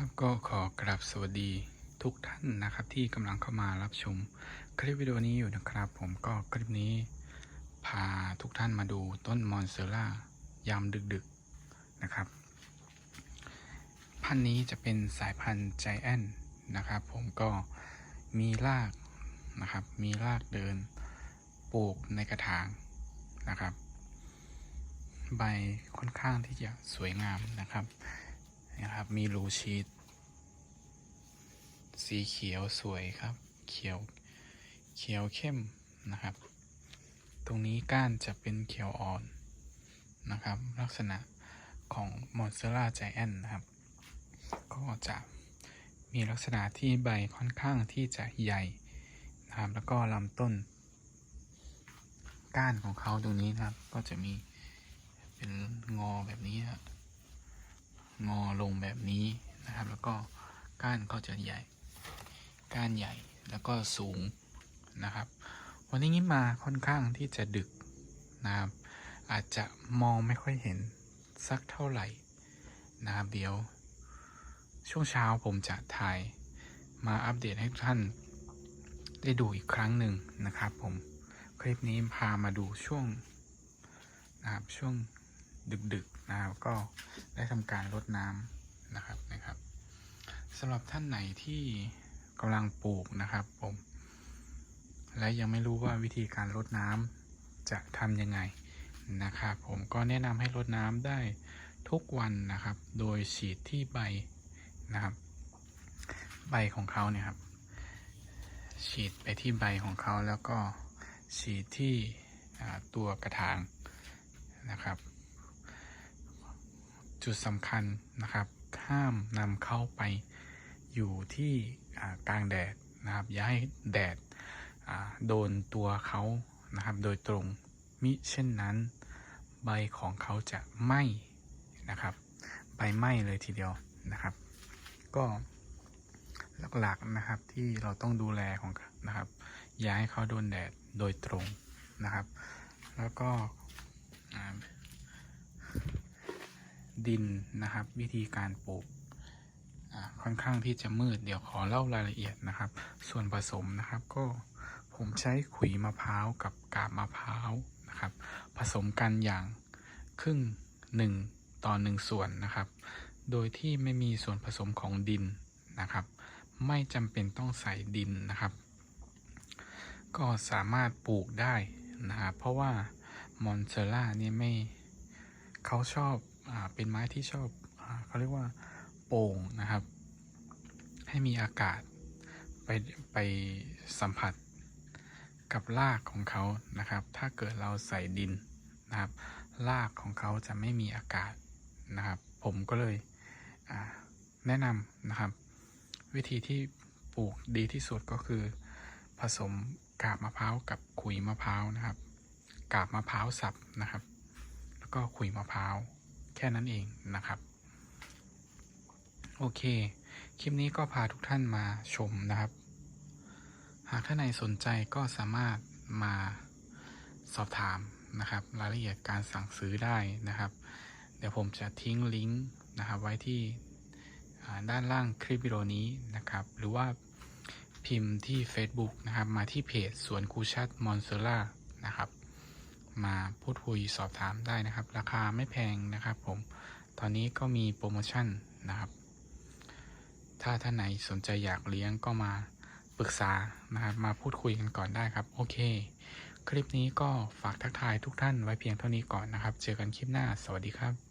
ครับก็ขอกราบสวัสดีทุกท่านนะครับ ที่กำลังเข้ามารับชมคลิปวิดีโอนี้อยู่นะครับ ผมก็คลิปนี้ พาทุกท่านมาดูต้นมอนเซล่ายามดึกๆนะครับ พันธุ์นี้จะเป็นสายพันธุ์ใจแอนนะครับ ผมก็มีรากนะครับ มีรากเดินปลูกในกระถางนะครับ ใบค่อนข้างที่จะสวยงามนะครับนะครับ มีรูชีต สีเขียวสวยครับ เขียวเขียวเข้มนะครับ ตรงนี้ก้านจะเป็นเขียวอ่อนนะครับ ลักษณะของมอนเซล่าใจแอนนะครับ ก็จะมีลักษณะที่ใบค่อนข้างที่จะใหญ่นะครับ แล้วก็ลำต้น ก้านของเขาตรงนี้นะครับ ก็จะมีเป็นงอแบบนี้ครับงอลงแบบนี้นะครับ แล้วก็ก้านก็จะใหญ่ ก้านใหญ่แล้วก็สูงนะครับ วันนี้มาค่อนข้างที่จะดึกนะครับ อาจจะมองไม่ค่อยเห็นสักเท่าไหร่นะครับเดี๋ยว ช่วงเช้าผมจะถ่ายมาอัปเดตให้ท่านได้ดูอีกครั้งหนึ่งนะครับ ผมคลิปนี้พามาดูช่วงนะครับช่วงดึกๆนะครับก็ได้ทำการรดน้ำนะครับนะครับสำหรับท่านไหนที่ กำลังปลูกนะครับผม และยังไม่รู้ว่าวิธีการรดน้ำจะทำยังไงนะครับผมก็แนะนำให้รดน้ำได้ทุกวันนะครับ โดยฉีดที่ใบนะครับ ใบของเขาเนี่ยครับ ฉีดไปที่ใบของเขาแล้วก็ฉีดที่ตัวกระถางนะครับ จุดสำคัญนะครับ ห้ามนำเข้าไปอยู่ที่ กลางแดดนะครับอย่าให้แดดโดนตัวเขานะครับโดยตรงมิเช่นนั้นใบของเขาจะไหม้นะครับใบไหม้เลยทีเดียวนะครับ ก็หลักๆนะครับที่เราต้องดูแลของนะครับอย่าให้เขาโดนแดดโดยตรงนะครับ แล้วก็ดินนะครับวิธีการปลูก ค่อนข้างที่จะมืด เดี๋ยวขอเล่ารายละเอียดนะครับ ส่วนผสมนะครับก็ผมใช้ขุยมะพร้าวกับกาบมะพร้าวนะครับ ผสมกันอย่างครึ่งหนึ่งต่อหนึ่งส่วนนะครับ โดยที่ไม่มีส่วนผสมของดินนะครับ ไม่จำเป็นต้องใส่ดินนะครับ ก็สามารถปลูกได้นะครับ เพราะว่ามอนเซล่านี่ไม่เขาชอบอเป็นไม้ที่ชอบอเขาเรียกว่า โป่งนะครับ ให้มีอากาศไปไปสัมผัสกับรากของเขานะครับ ถ้าเกิดเราใส่ดินนะครับ รากของเขาจะไม่มีอากาศนะครับ ผมก็เลยแนะนำนะครับ วิธีที่ปลูกดีที่สุดก็คือ ผสมกาบมะพร้าวกับขุยมะพร้าวนะครับ กาบมะพร้าวสับนะครับ แล้วก็ขุยมะพร้าวแค่นั้นเองนะครับ โอเค คลิปนี้ก็พาทุกท่านมาชมนะครับ หากท่านไหนสนใจก็สามารถมาสอบถามนะครับ รายละเอียดการสั่งซื้อได้นะครับ เดี๋ยวผมจะทิ้งลิงก์นะครับไว้ที่ด้านล่างคลิปวิดีโอนี้นะครับ หรือว่าพิมพ์ที่ Facebook นะครับ มาที่เพจสวนคูชัดมอนเซล่านะครับ มาพูดคุยสอบถามได้นะครับ ราคาไม่แพงนะครับผม ตอนนี้ก็มีโปรโมชั่นนะครับ ถ้าท่านไหนสนใจอยากเลี้ยงก็มาปรึกษานะครับมาพูดคุยกันก่อนได้ครับ โอเค คลิปนี้ก็ฝากทักทายทุกท่านไว้เพียงเท่านี้ก่อนนะครับ เจอกันคลิปหน้า สวัสดีครับ